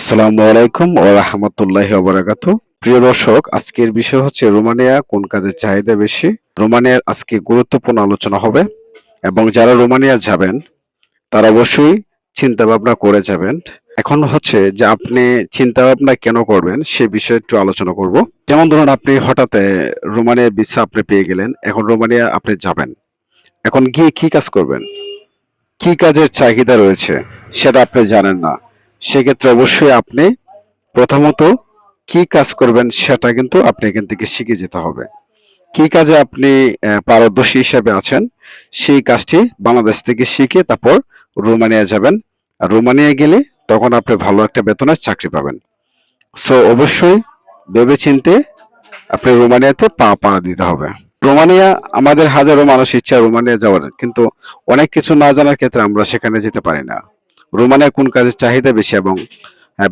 আসসালামু আলাইকুম ও রহমতুল্লাহি ওবারাকাতু প্রিয় দর্শক, আজকের বিষয় হচ্ছে রোমানিয়া কোন কাজের চাহিদা বেশি? রোমানিয়ার আজকে গুরুত্বপূর্ণ আলোচনা হবে এবং যারা রোমানিয়া যাবেন, তারা অবশ্যই চিন্তা ভাবনা করে যাবেন। এখন হচ্ছে যে আপনি চিন্তা ভাবনা কেন করবেন, সে বিষয়ে একটু আলোচনা করব। যেমন ধরুন, আপনি হঠাৎ রোমানিয়া ভিসা আপনি পেয়ে গেলেন, এখন রোমানিয়া আপনি যাবেন। এখন গিয়ে কি কাজ করবেন? কি কাজের চাহিদা রয়েছে, সেটা আপনি জানেন না। সেক্ষেত্রে অবশ্যই আপনি প্রথমত কি কাজ করবেন সেটা কিন্তু আপনি এখান থেকে শিখে যেতে হবে। কি কাজে আপনি পারদর্শী হিসেবে আছেন, সেই কাজটি বাংলাদেশ থেকে শিখে তারপর রোমানিয়া যাবেন। রোমানিয়া গেলে তখন আপনি ভালো একটা বেতনের চাকরি পাবেন। সো অবশ্যই ভেবেচিন্তে আপনি রোমানিয়াতে পা পা দিতে হবে। রোমানিয়া, আমাদের হাজারো মানুষ ইচ্ছা রোমানিয়া যাওয়ার, কিন্তু অনেক কিছু না জানার ক্ষেত্রে আমরা সেখানে যেতে পারি না। রোমানিয়া কোন কাজের চাহিদা বেশি এবং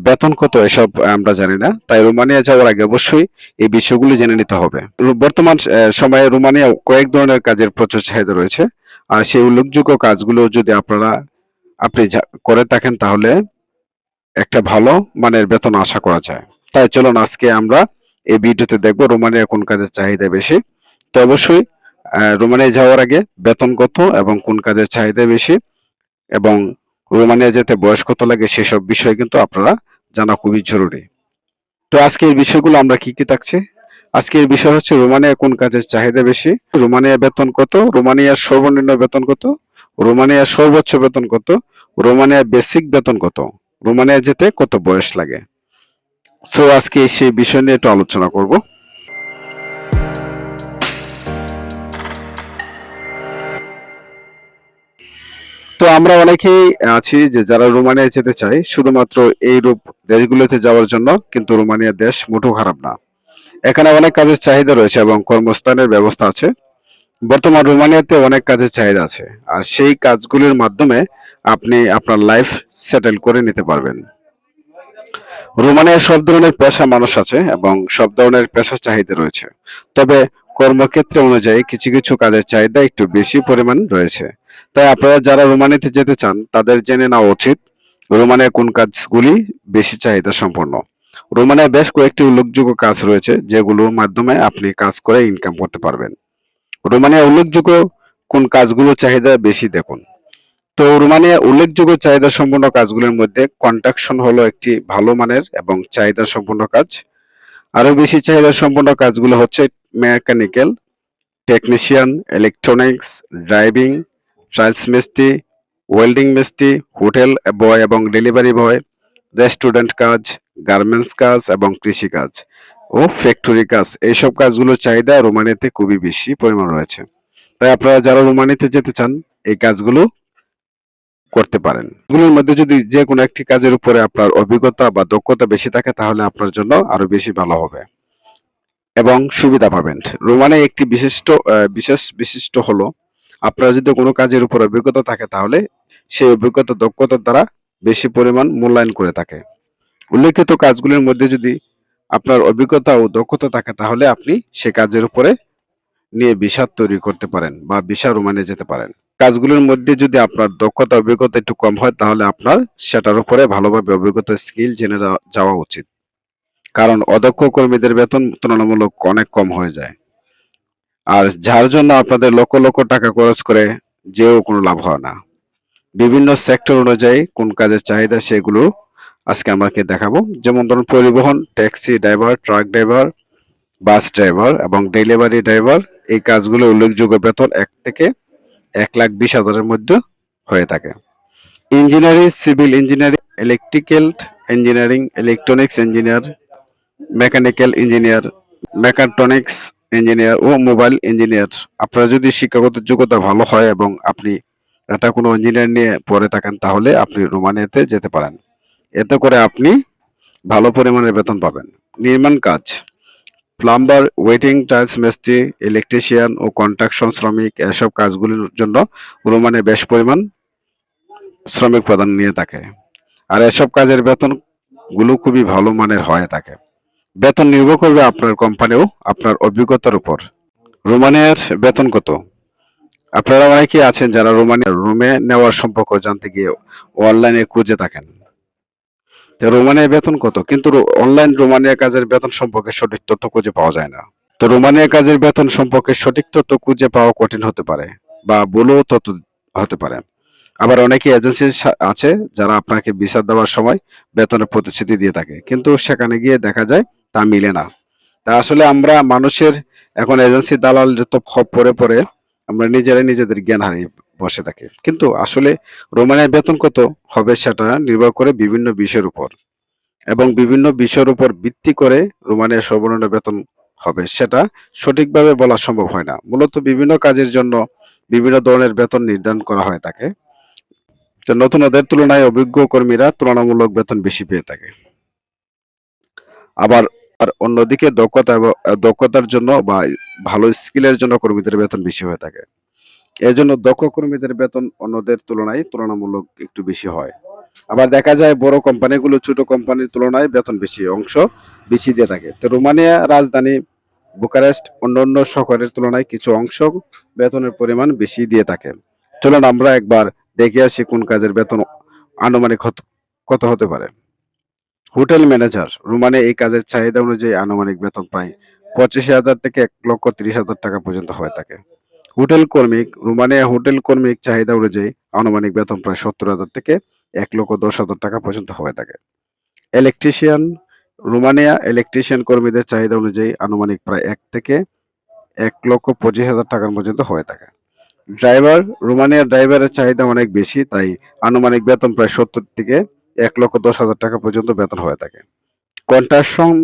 বেতন কত এসব আমরা জানি না। তাই রোমানিয়া যাওয়ার আগে অবশ্যই এই বিষয়গুলি জেনে নিতে হবে। বর্তমান সময়ে রোমানিয়া কয়েক ধরনের কাজের প্রচুর চাহিদা রয়েছে। আর সেই উল্লেখযোগ্য কাজগুলো যদি আপনারা, আপনি করে থাকেন তাহলে একটা ভালো মানের বেতন আশা করা যায়। তাই চলুন আজকে আমরা এই ভিডিওতে দেখব রোমানিয়া কোন কাজের চাহিদা বেশি। তো অবশ্যই রোমানিয়া যাওয়ার আগে বেতন কত এবং কোন কাজের চাহিদা বেশি এবং রোমানিয়া যেতে বয়স কত লাগে সেসব বিষয় কিন্তু আপনারা জানা খুবই জরুরি। তো আজকে এই বিষয়গুলো আমরা কি কি থাকছে? আজকের বিষয় হচ্ছে রোমানিয়া কোন কাজের চাহিদা বেশি? রোমানিয়া বেতন কত? রোমানিয়ার সর্বনিম্ন বেতন কত? রোমানিয়ার সর্বোচ্চ বেতন কত? রোমানিয়া বেসিক বেতন কত? রোমানিয়া যেতে কত বয়স লাগে? সো আজকে সেই বিষয় নিয়ে একটু আলোচনা করব। তো আমরা অনেকেই আছি যে যারা রোমানিয়া যেতে চাই শুধুমাত্র এই রূপ দেশগুলোতে যাওয়ার জন্য, কিন্তু রোমানিয়া দেশ মোটেও খারাপ না। এখানে অনেক কাজের চাহিদা রয়েছে এবং কর্মস্থানের ব্যবস্থা আছে। বর্তমান রোমানিয়াতে অনেক কাজের চাহিদা আছে, আর সেই কাজগুলির মাধ্যমে আপনি আপনার লাইফ সেটেল করে নিতে পারবেন। রোমানিয়ায় সব ধরনের পেশা মানুষ আছে এবং সব ধরনের পেশার চাহিদা রয়েছে। তবে কর্মক্ষেত্র অনুযায়ী কিছু কিছু কাজের চাহিদা একটু বেশি পরিমাণ রয়েছে। তাই আপনারা যারা রোমানিতে যেতে চান, তাদের জেনে নেওয়া উচিত রোমানিয়া কোন কাজগুলি বেশি চাহিদা সম্পন্ন। রোমানিয়ায় বেশ কয়েকটি উল্লেখযোগ্য কাজ রয়েছে, যেগুলোর মাধ্যমে আপনি কাজ করে ইনকাম করতে পারবেন। রোমানিয়া উল্লেখযোগ্য কোন কাজগুলো চাহিদা বেশি দেখুন। তো রোমানিয়া উল্লেখযোগ্য চাহিদা সম্পন্ন কাজগুলোর মধ্যে কন্ট্রাকশন হলো একটি ভালো মানের এবং চাহিদা সম্পন্ন কাজ। আরও বেশি চাহিদা সম্পন্ন কাজগুলো হচ্ছে mechanical, technician electronics driving tiles মিস্ত্রি ওয়েল্ডিং মিস্ত্রি হোটেল বয় এবং ডেলিভারি বয়, রেস্টুরেন্ট কাজ, গার্মেন্টস কাজ এবং কৃষি কাজ ও ফ্যাক্টরি কাজ। এইসব কাজগুলোর চাহিদা রোমানিয়াতে খুবই বেশি পরিমাণ রয়েছে। তাই আপনারা যারা রোমানিয়াতে যেতে চান, এই কাজগুলো করতে পারেন। এগুলোর মধ্যে যদি যে কোনো একটি কাজের উপরে আপনার অভিজ্ঞতা বা দক্ষতা বেশি থাকে, তাহলে আপনার জন্য আরও বেশি ভালো হবে এবং সুবিধা পাবেন। রোমানে একটি বিশিষ্ট বিশেষ বিশিষ্ট হলো আপনার যদি কোনো কাজের উপর অভিজ্ঞতা থাকে, তাহলে সেই অভিজ্ঞতা, দক্ষতার দ্বারা বেশি পরিমাণ মূল্যায়ন করে থাকে। উল্লেখিত কাজগুলির মধ্যে যদি আপনার অভিজ্ঞতা ও দক্ষতা থাকে, তাহলে আপনি সে কাজের উপরে নিয়ে ভিসা তৈরি করতে পারেন বা ভিসা রোমানে যেতে পারেন। কাজগুলোর মধ্যে যদি আপনার দক্ষতা, অভিজ্ঞতা একটু কম হয়, তাহলে আপনার সেটার উপরে ভালোভাবে অভিজ্ঞতা, স্কিল জেনে যাওয়া উচিত। কারণ অদক্ষ কর্মীদের বেতন তুলনামূলক অনেক কম হয়ে যায়। আর যার জন্য আপনাদের লক্ষ লক্ষ টাকা খরচ করে যেও কোনো লাভ হয় না। বিভিন্ন সেক্টর অনুযায়ী কোন কাজের চাহিদা সেগুলো আজকে আমাকে দেখাবো। যেমন ধরুন, পরিবহন taxi driver truck driver bus driver এবং ডেলিভারি ড্রাইভার এই কাজগুলো উল্লেখযোগ্য বেতন এক থেকে এক লাখ বিশ হাজারের মধ্যে হয়ে থাকে। Engineering civil engineering electrical engineering electronics engineer mechanical engineer mechatronics engineer ও মোবাইল ইঞ্জিনিয়ার আপনার যদি শিক্ষাগত যোগ্যতা ভালো হয় এবং আপনি এটা কোনো ইঞ্জিনিয়ার নিয়ে পড়ে থাকেন, তাহলে আপনি রোমানিয়াতে যেতে পারেন। এতে করে আপনি ভালো পরিমাণের বেতন পাবেন। নির্মাণ কাজ প্লাম্বার ওয়েটিং টাইলস মিস্ত্রি ইলেকট্রিশিয়ান ও কনস্ট্রাকশন শ্রমিক, এসব কাজগুলির জন্য রোমানে বেশ পরিমাণ শ্রমিক প্রদান নিয়ে থাকে। আর এসব কাজের বেতনগুলো খুবই ভালো মানের হয়ে থাকে। বেতন নির্ভর করবে আপনার কোম্পানিও আপনার অভিজ্ঞতার উপর। রোমানিয়ার বেতন কত? আপনারা অনেকেই আছেন যারা রোমানিয়ার রুমে নেওয়ার সম্পর্ক জানতে গিয়ে অনলাইনে খুঁজে থাকেন। রোমানিয়ার বেতন কত? কিন্তু অনলাইন রোমানিয়া কাজের বেতন সম্পর্কে সঠিক তথ্য খুঁজে পাওয়া যায় না। তো রোমানিয়া কাজের বেতন সম্পর্কে সঠিক তথ্য খুঁজে পাওয়া কঠিন হতে পারে বা ভুলও তথ্য হতে পারে। আবার অনেকে এজেন্সি আছে যারা আপনাকে ভিসা দেওয়ার সময় বেতনের প্রতিশ্রুতি দিয়ে থাকে। কিন্তু সেখানে গিয়ে দেখা যায় তা মিলে না। তা আসলে আমরা মানুষের, এখন এজেন্সি দালাল যত পরে পরে আমরা নিজেরাই নিজেদের জ্ঞান হারিয়ে বসে থাকি। কিন্তু আসলে রোমানিয়ার বেতন কত হবে সেটা নির্ভর করে বিভিন্ন বিষয়ের উপর। এবং বিভিন্ন বিষয়ের উপর ভিত্তি করে রোমানিয়ার সর্বনিম্ন বেতন হবে সেটা সঠিকভাবে বলা সম্ভব হয় না। মূলত বিভিন্ন কাজের জন্য বিভিন্ন ধরনের বেতন নির্ধারণ করা হয় থাকে। তো নতুনদের তুলনায় অভিজ্ঞ কর্মীরা তুলনামূলক বেতন বেশি পেয়ে থাকে। আবার আর অন্যদিকে দক্ষতা দক্ষতার জন্য বা ভালো স্কিলের জন্য কর্মীদের বেতন বেশি হয়ে থাকে। এজন্য দক্ষ কর্মীদের বেতন অন্যদের তুলনায় তুলনামূলক একটু বেশি হয়। আবার দেখা যায় বড় কোম্পানিগুলো ছোট কোম্পানির তুলনায় বেতন বেশি অংশ বেশি দিয়ে থাকে। তো রোমানিয়া রাজধানী বুকারেস্ট অন্যান্য শহরের তুলনায় কিছু অংশ বেতনের পরিমাণ বেশি দিয়ে থাকে। চলুন আমরা একবার দেখে আসি কোন কাজের বেতন আনুমানিক কত হতে পারে। হোটেল ম্যানেজার, রোমানে এই কাজের চাহিদা অনুযায়ী আনুমানিক বেতন প্রায় পঁচিশ হাজার থেকে এক লক্ষ তিরিশ হাজার টাকা পর্যন্ত হয়ে থাকে। হোটেল কর্মিক রোমানিয়া হোটেল কর্মিক চাহিদা অনুযায়ী আনুমানিক বেতন প্রায় সত্তর হাজার থেকে এক লক্ষ দশ হাজার টাকা পর্যন্ত হয়ে থাকে। ইলেকট্রিশিয়ান রোমানিয়া ইলেকট্রিশিয়ান কর্মীদের চাহিদা অনুযায়ী আনুমানিক প্রায় এক থেকে এক লক্ষ পঁচিশ হাজার টাকার পর্যন্ত হয়ে থাকে। ড্রাইভার রোমানিয়ার ড্রাইভারের চাহিদা অনেক বেশি, তাই আনুমানিক বেতন প্রায় সত্তর থেকে এক লক্ষ দশ হাজার টাকা পর্যন্ত বেতন হয়ে থাকে। কন্ট্রাকশন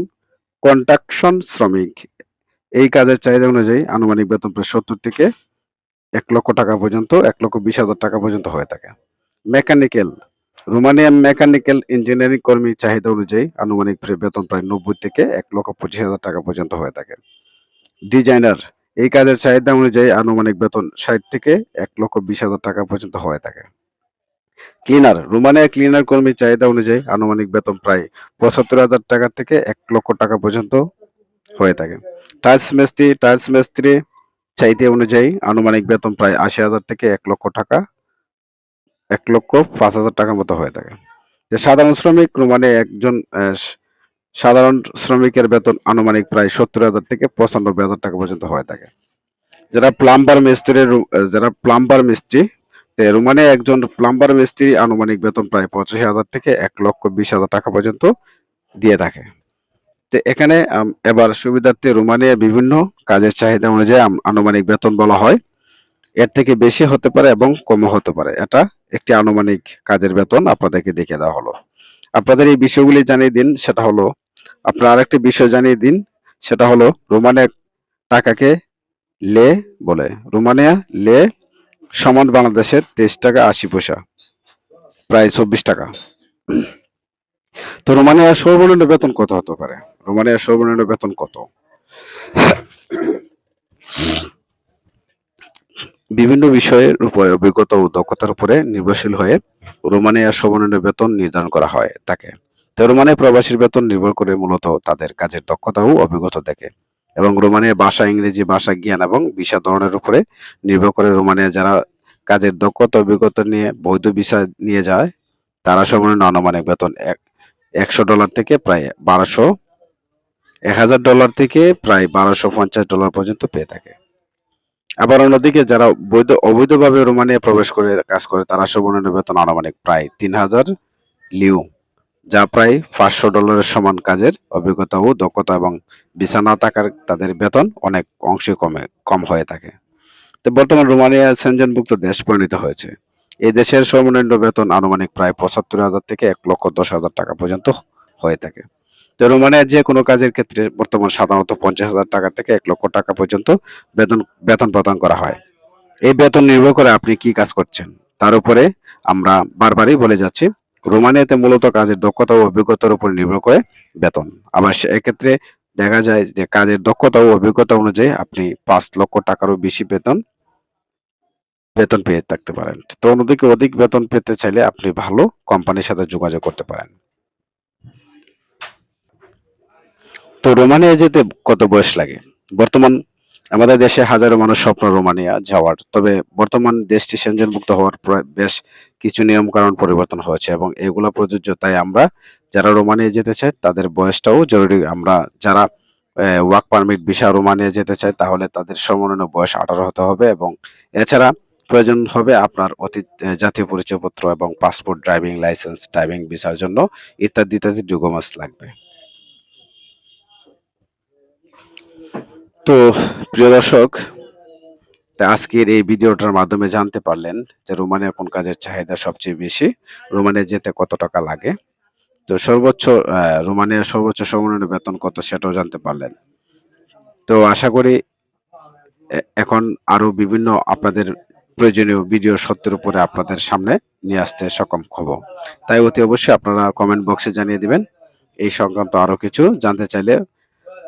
কন্ট্রাকশন শ্রমিক। এই কাজের চাহিদা অনুযায়ী আনুমানিক বেতন প্রায় সত্তর থেকে এক লক্ষ টাকা পর্যন্ত, এক লক্ষ বিশ হাজার টাকা পর্যন্ত হয়ে থাকে। মেকানিক্যাল রোমানিয়ান মেকানিক্যাল ইঞ্জিনিয়ারিং কর্মী চাহিদা অনুযায়ী আনুমানিক বেতন প্রায় নব্বই থেকে এক লক্ষ পঁচিশ হাজার টাকা পর্যন্ত হয়ে থাকে। ডিজাইনার এই কাজের চাহিদা অনুযায়ী আনুমানিক বেতন ষাট থেকে এক লক্ষ বিশ হাজার টাকা পর্যন্ত হয়ে থাকে। ক্লিনার রোমানিয়া ক্লিনার কর্মীর চাহিদা অনুযায়ী আনুমানিক বেতন প্রায় পঁচাত্তর হাজার টাকা থেকে এক লক্ষ টাকা পর্যন্ত হয়ে থাকে। টাইলস মিস্ত্রি টাইলস মিস্ত্রি চাহিদা অনুযায়ী আনুমানিক বেতন প্রায় আশি হাজার থেকে এক লক্ষ টাকা, এক লক্ষ পাঁচ হাজার টাকার মতো হয়ে থাকে। যে সাধারণ শ্রমিক রোমানে একজন সাধারণ শ্রমিকের বেতন আনুমানিক প্রায় সত্তর হাজার থেকে পঁচানব্বই হাজার টাকা পর্যন্ত হয়ে থাকে। যারা প্লাম্বার মিস্ত্রির রু- যারা প্লাম্বার মিস্ত্রি তে রোমানে একজন প্লাম্বার মিস্ত্রি, আনুমানিক বেতন প্রায় পঁচাশি হাজার থেকে এক লক্ষ বিশ হাজার টাকা পর্যন্ত দিয়ে থাকে। তো এখানে এবার সুবিধার্থে রোমানিয়া বিভিন্ন কাজের চাহিদা অনুযায়ী আনুমানিক বেতন বলা হয়। এর থেকে বেশি হতে পারে এবং কমও হতে পারে। এটা একটি আনুমানিক কাজের বেতন আপনাদেরকে দেখে দেওয়া হলো। আপনাদের এই বিষয়গুলি জানিয়ে দিন, সেটা হলো, আপনার আরেকটি বিষয় জানিয়ে দিন, সেটা হলো, রোমানিয়া টাকাকে লে বলে। রোমানিয়া লে সমান বাংলাদেশের তেইশ টাকা আশি পয়সা, প্রায় চব্বিশ টাকা। তো রোমানিয়ার সর্বনিম্ন বেতন কত হতে পারে? রোমানিয়ার সর্বনিম্ন বেতন কত? বিভিন্ন বিষয়ের উপরে, অভিজ্ঞতা ও দক্ষতার উপরে নির্ভরশীল হয়ে রোমানিয়ার সর্বনিম্ন বেতন নির্ধারণ করা হয় তাকে। তো রোমানিয়া প্রবাসীর বেতন নির্ভর করে মূলত তাদের কাজের দক্ষতা ও অভিজ্ঞতা দেখে। এবং রোমানিয়া ভাষা, ইংরেজি ভাষা, জ্ঞান এবং ভিসা ধরনের উপরে নির্ভর করে রোমানিয়া যারা কাজের দক্ষতা, অভিজ্ঞতা নিয়ে, বৈধ ভিসা নিয়ে যায়, তারা সর্বনিম্ন আনুমানিক বেতন এক, একশো ডলার থেকে প্রায় বারোশো, এক হাজার ডলার থেকে প্রায় বারোশো পঞ্চাশ ডলার পর্যন্ত পেয়ে থাকে। আবার অন্যদিকে যারা বৈধ, অবৈধভাবে রোমানিয়া প্রবেশ করে কাজ করে, তারা সর্বনিম্ন বেতন আনুমানিক প্রায় তিন হাজার লিউ। যা প্রায় পাঁচশো ডলারের সমান কাজের অভিজ্ঞতা ও দক্ষতা এবং বিছানা থাকার তাদের বেতন অনেক অংশে কমে, কম হয়ে থাকে। তো বর্তমান রোমানিয়া সেনজনভুক্ত দেশ পরিণত হয়েছে। এই দেশের সর্বনিম্ন বেতন আনুমানিক প্রায় পঁচাত্তর হাজার থেকে এক লক্ষ দশ হাজার টাকা পর্যন্ত হয়ে থাকে। তো রোমানিয়ার যে কোনো কাজের ক্ষেত্রে বর্তমান সাধারণত পঞ্চাশ হাজার টাকা থেকে এক লক্ষ টাকা পর্যন্ত বেতন বেতন প্রদান করা হয়। এই বেতন নির্ভর করে আপনি কি কাজ করছেন, তার উপরে আমরা বারবারই বলে যাচ্ছি রোমানিয়াতে মূলত কাজের দক্ষতা ও অভিজ্ঞতার উপর নির্ভর করে বেতন। আবার এক্ষেত্রে দেখা যায় যে কাজের দক্ষতা ও অভিজ্ঞতা অনুযায়ী আপনি পাঁচ লক্ষ টাকারও বেশি বেতন বেতন পেয়ে থাকতে পারেন। তো অন্যদিকে অধিক বেতন পেতে চাইলে আপনি ভালো কোম্পানির সাথে যোগাযোগ করতে পারেন। তো রোমানিয়া যেতে কত বয়স লাগে? বর্তমান আমাদের দেশে হাজারো মানুষ স্বপ্ন রোমানিয়া যাওয়ার, তবে বর্তমান দেশটি সেনজনমুক্ত হওয়ার পর বেশ কিছু নিয়ম কানুন পরিবর্তন হয়েছে এবং এগুলো প্রযোজ্য। তাই আমরা যারা রোমানিয়া যেতে চাই, তাদের বয়সটাও জরুরি। আমরা যারা ওয়ার্ক পারমিট ভিসা রোমানিয়া যেতে চাই, তাহলে তাদের সর্বনিম্ন বয়স আঠারো হতে হবে এবং এছাড়া প্রয়োজন হবে আপনার অতীত জাতীয় পরিচয়পত্র এবং পাসপোর্ট ড্রাইভিং লাইসেন্স ড্রাইভিং ভিসার জন্য ইত্যাদি ইত্যাদি ডকুমেন্টস লাগবে। তো প্রিয় দর্শক তা আজকের এই ভিডিওটার মাধ্যমে জানতে পারলেন যে রোমানিয়া কোন কাজের চাহিদা সবচেয়ে বেশি রোমানিয়া যেতে কত টাকা লাগে। তো সর্বোচ্চ আহ, রোমানিয়ার সর্বোচ্চ সর্বনিম্ন বেতন কত সেটাও জানতে পারলেন। তো আশা করি এখন আরও বিভিন্ন আপনাদের প্রয়োজনীয় ভিডিও সত্যের উপরে আপনাদের সামনে নিয়ে আসতে সক্ষম হব। তাই অতি অবশ্যই আপনারা কমেন্ট বক্সে জানিয়ে দিবেন। এই সংক্রান্ত আরও কিছু জানতে চাইলে